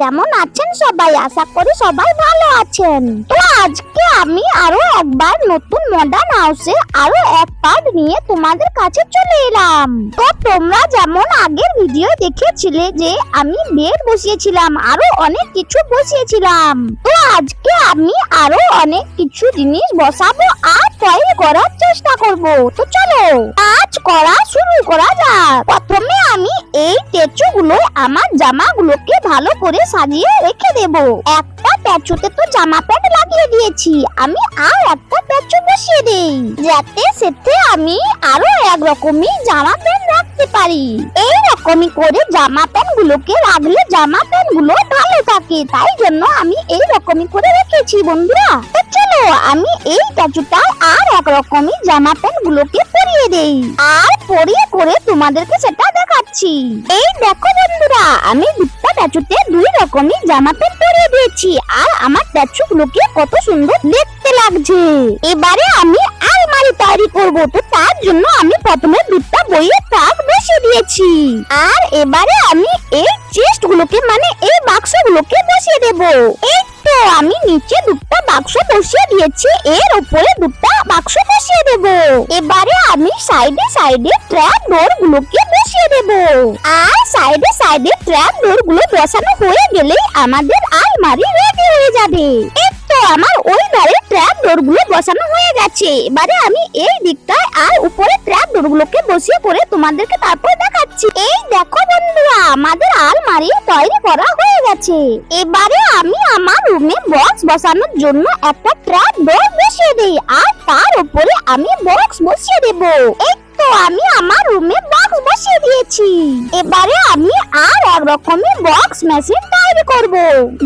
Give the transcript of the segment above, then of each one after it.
কেমন আছেন সবাই? আশা করি সবাই ভালো আছেন। তো আজকে আমি আরও একবার নতুন মডার্ন হাউসে আরও এক পার্ট নিয়ে তোমাদের কাছে চলে এলাম। তো তোমরা যেমন আগের ভিডিও দেখেছিলে যে আমি বেড বসিয়েছিলাম, আরও অনেক কিছু বসিয়েছিলাম। তো আজকে আমি আরও অনেক কিছু জিনিস বসাবো আর তৈরি করার চেষ্টা করব। তো চলো, কাজ করা শুরু করা যাক। প্রথমে স্ট্যাচুগুলো আমার জামাগুলোকে ভালো করে সাজিয়ে রেখে দেব। একটা স্ট্যাচুতে তো জামা প্যান্ট লাগিয়ে দিয়েছি। আমি আর একটা স্ট্যাচু বসিয়ে দেই, যাতে সেতে আমি আরও এক রকমই জামা প্যান্ট রাখতে পারি। এই রকমই করে জামা প্যান্ট গুলোকে রাখলে জামা প্যান্টগুলো ভালো থাকে। তাই জন্য আমি এই রকমই করে রেখেছি বন্ধুরা। আমি এই স্ট্যাচুটা আর এক রকমই জামা প্যান্ট গুলোকে পরিয়ে দেই। আর পরিয়ে করে তোমাদেরকে সেটা দেখাচ্ছি। এই দেখো বন্ধুরা, আমি দুটা স্ট্যাচুতে দুই রকমই জামা প্যান্ট পরিয়ে দিয়েছি। আর আমার স্ট্যাচু গুলোকে কত সুন্দর দেখতে লাগছে। এবারে আমি আলমারি তৈরি করব। তো তার জন্য আমি প্রথমে দুটা বইয়ের বসিয়ে দিয়েছি। আর এবারে আমি এই চেস্ট গুলোকে মানে এই বাক্স গুলোকে বসিয়ে দেব। এই তো আমি নিচে দুটা বাক্স বসিয়ে দিয়েছি, এর উপরে দুটা বাক্স বসিয়ে দেব। এবারে আমি সাইডে সাইডে ট্র্যাপ ডোর গুলোকে বসিয়ে দেব। আর সাইডে সাইডে ট্র্যাপ ডোরগুলো বসানো হয়ে গেলে আমাদের আলমারি রেডি হয়ে যাবে। এই তো আমার ওই ধারে ট্র্যাপ ডোরগুলো বসানো হয়ে গেছে। এবারে আমি এই ট্র্যাপ বসিয়ে করে তোমাদেরকে তারপর দেখাচ্ছি। এই দেখো বন্ধুরা, আমাদের আলমারি তৈরি করা হয়ে গেছে। এবারে আমি আমার রুমে বক্স বসানোর জন্য একটা ট্র্যাপ ডোর বসিয়ে দিই, আর তার উপরে আমি বক্স বসিয়ে দেবো। এই আমি আমার রুমে বক্স বসিয়ে দিয়েছি। এবারে আমি আর এক রকমের বক্স মেশিন তৈরি করব,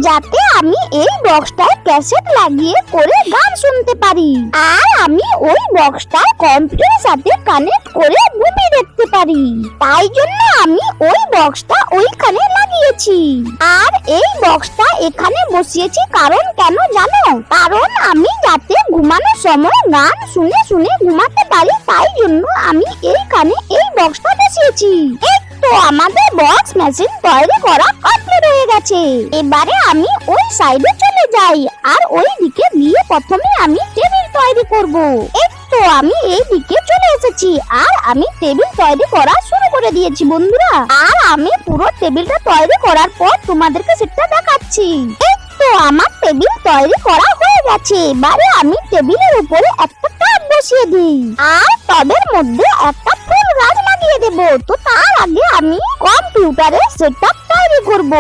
যাতে আমি এই বক্সটায় ক্যাসেট লাগিয়ে করে গান শুনতে পারি। আর আমি ওই বক্সটা কম্পিউটারের সাথে কানেক্ট করে মুভি দেখতে পারি। তাই জন্য আমি ওই বক্সটা ওইখানে লাগিয়েছি। আর এই বক্সটা এখানে বসিয়েছি কারণ কেন জানো? কারণ আমি যাতে ঘুমানোর সময় গান শুনে শুনে ঘুমাতে পারি, তাই জন্য আমি এইখানে এই বক্সটা বসিয়েছি এই তো আমাদের বক্স মেশিন তৈরি করা কমপ্লিট হয়ে গেছে। এবারে আমি ওই সাইডে চলে যাই আর ওই দিকে গিয়ে প্রথমে আমি টেবিল তৈরি করব। এই তো আমি এই দিকে চলে এসেছি আর আমি টেবিল তৈরি করা শুরু করে দিয়েছি বন্ধুরা। আর আমি পুরো টেবিলটা তৈরি করার পর তোমাদেরকে সেটা দেখাচ্ছি। এই তো আমার টেবিল তৈরি করা হয়ে গেছে। এবারে আমি টেবিলের উপরে একটা বসিয়ে দিই। আর টবের মধ্যে একটা ফুল গাছ লাগিয়ে দেব। তো তার আগে আমি কম্পিউটারে সেটআপ তৈরি করব।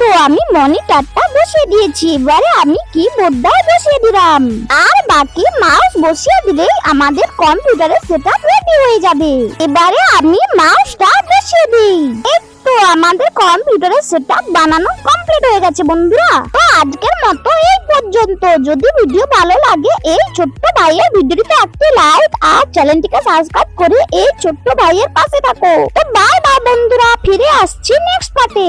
তো আমি মনিটরটা বসিয়ে দিয়েছি। এবারে আমি কি কিবোর্ডটা বসিয়ে দিলাম। আর বাকি মাউস বসিয়ে দিলেই আমাদের কম্পিউটারে সেটআপ রেডি হয়ে যাবে। এবারে আমি মাউসটা বসিয়ে দিই। তো আমাদের কম্পিউটারের সেটআপ বানানো কমপ্লিট হয়ে গেছে বন্ধুরা। তো আজকের মতো এই পর্যন্ত। যদি ভিডিও ভালো লাগে, এই ছোট্ট ভাইয়ের ভিডিওটিতে একটি লাইক আর চ্যানেলটিকে সাবস্ক্রাইব করে এই ছোট্ট ভাইয়ের পাশে থাকো। তো বাই বাই বন্ধুরা, ফিরে আসছি নেক্সট পার্টে